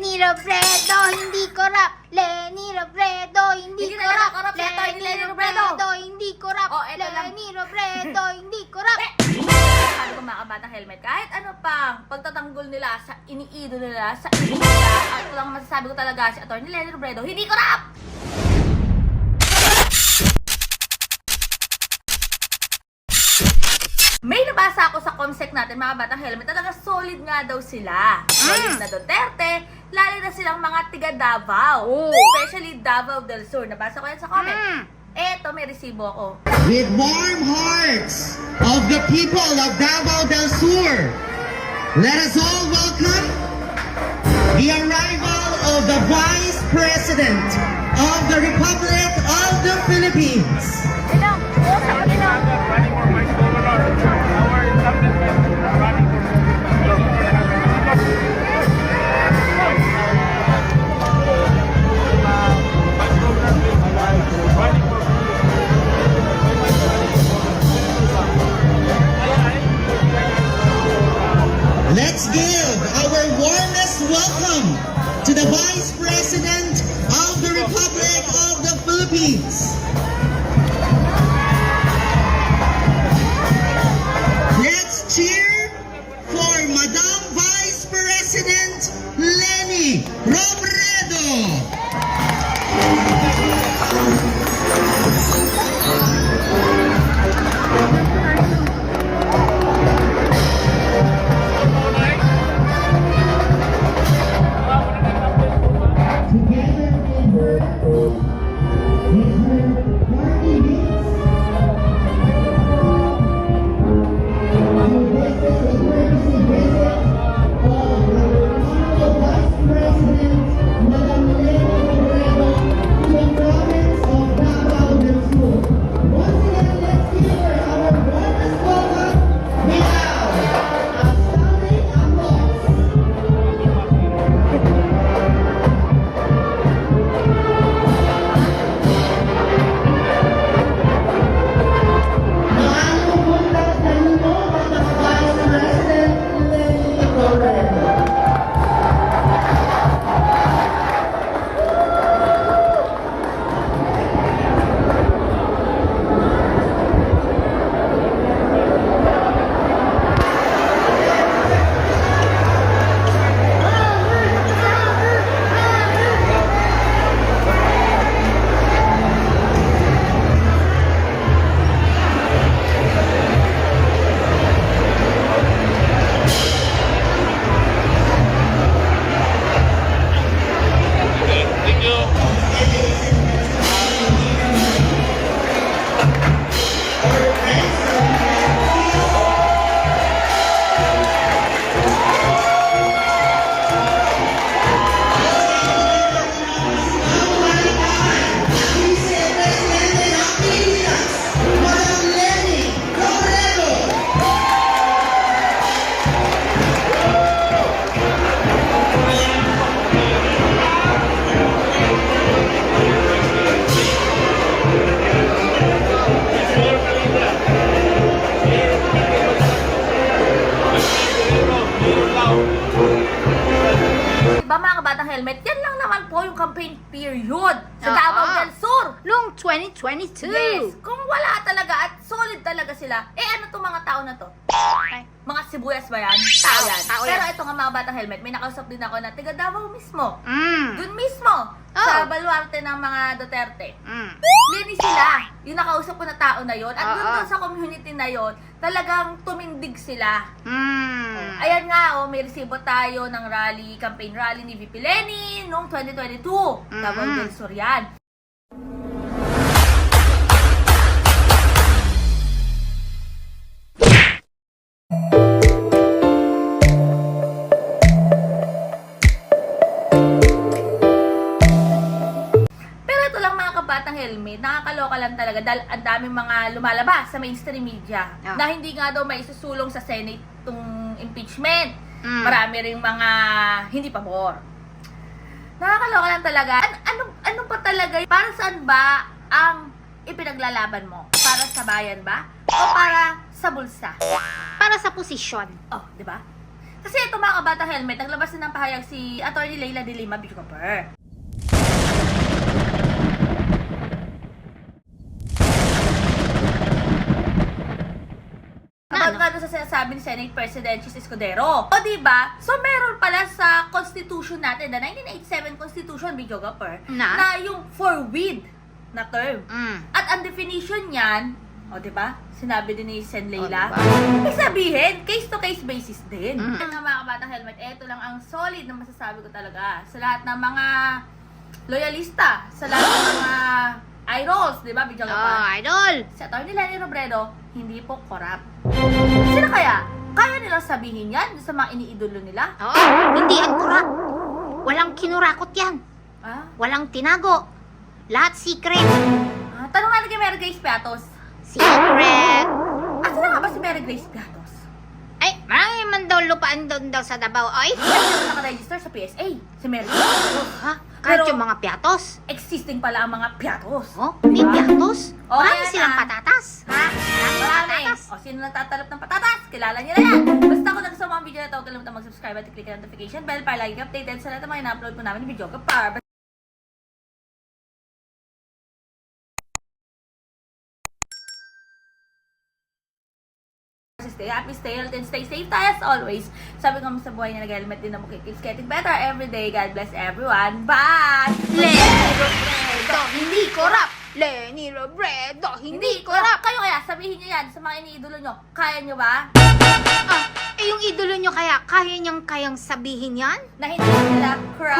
Lenny Robredo, hindi korap. Lenny Robredo, hindi Hindi si Atty. Lenny Lenny Robredo. Hindi korap. Oh, eto lang. Lenny Robredo, hindi korap. Sabi ko mga kabatang helmet, kahit ano pang pagtatanggol nila sa iniido nila, sa iniido nila, at ito lang ang masasabi ko talaga si Atty. Lenny Robredo, hindi ko rap! May nabasa ako sa comsec natin, mga batang helmet, talaga solid nga daw sila. Solid na Duterte, lalo na silang mga tiga Davao. Oh. Especially Davao del Sur. Nabasa ko yan sa comment. Mm. Eto, may resibo ako. with warm hearts of the people of Davao del Sur. Let us all welcome the arrival of the Vice President of the Republic of the Philippines. The Let's cheer for Madam Vice President Lenny Robredo. Mga kabatang helmet, yan lang naman po yung campaign period sa Oo. Davao del Sur. Noong 2022. Yes, kung wala talaga at solid talaga sila, eh ano tong mga tao na to? Ay. Mga sibuyas ba yan? Tao yan. Tao Pero yan. ito nga mga batang helmet, may nakausap din ako na tiga Davao mismo. Mm. Doon mismo, Oh. sa baluarte ng mga Duterte. Mm. Lini sila, yung nakausap ko na tao na yon At doon Oo. doon sa community na yon talagang tumindig sila. Mm. Ayan nga, oh, may resibo tayo ng rally, campaign rally ni VP Lenny noong 2022. Davao Mhm. del mga kabatang helmet, nakakaloka lang talaga dahil ang daming mga lumalabas sa mainstream media Ah. na hindi nga daw may isusulong sa Senate itong impeachment. Mm. Marami ring mga hindi pabor. Nakakaloka lang talaga. An- ano, ano pa talaga? Para saan ba ang ipinaglalaban mo? Para sa bayan ba? O para sa bulsa? Para sa posisyon. Oh, di ba? Kasi ito mga kabata helmet, naglabas na ng pahayag si Attorney Leila de Lima Bicoper. Nga doon sa sinasabi ni Senate President Chis Escudero. O diba? So meron pala sa Constitution natin, the 1987 Constitution, Bicoper, Na? na yung for with na term. Mm. At ang definition niyan, o di ba? Sinabi din ni Sen Leila. O, diba? Ibig sabihin, case to case basis din. Mm. Nga mga kabatang helmet, eto lang ang solid na masasabi ko talaga sa lahat ng mga loyalista, sa lahat ng mga idols, di ba? Bigyan ka pa. Oh, idol. Si Atty. Lenny Robredo, hindi po corrupt. Sabihin yan sa mga iniidolo nila? Oo, hindi yan kurap. Walang kinurakot yan. Ah? Walang tinago. Lahat secret. ah tanong natin kay Mary Grace Piatos. Secret. Asa na nga ba si Mary Grace Piatos? Ay, marami man daw lupaan doon daw sa Davao. Ay, Hindi naman nakaregister sa PSA. Si Mary Grace Piatos. ha? Kahit Pero- yung mga piatos. Existing pala ang mga Piatos. Oh, may piatos. Oh, Marami ayan silang na. patatas. Sino nagtatalap ng patatas? Kilala niyo na yan. Basta kung nagustuhan mo ang video na ito, huwag kalimutan mag-subscribe at i-click ang notification bell para lagi updated sa lahat ng mga ina-upload po namin ng video kapar. Stay happy, stay healthy, and stay safe tayo as always. Sabi ko sa buhay na nag-helmet din na mukha. Keeps getting better every day. God bless everyone. Bye! Lenny Robredo, hindi korap. Lenny Robredo, hindi korap. Kayo kaya, sabihin niyo yan sa mga iniidolo nyo. Kaya nyo ba? Ah, eh yung idolo nyo kaya, kaya niyang kayang sabihin yan? Na hindi sila corrupt?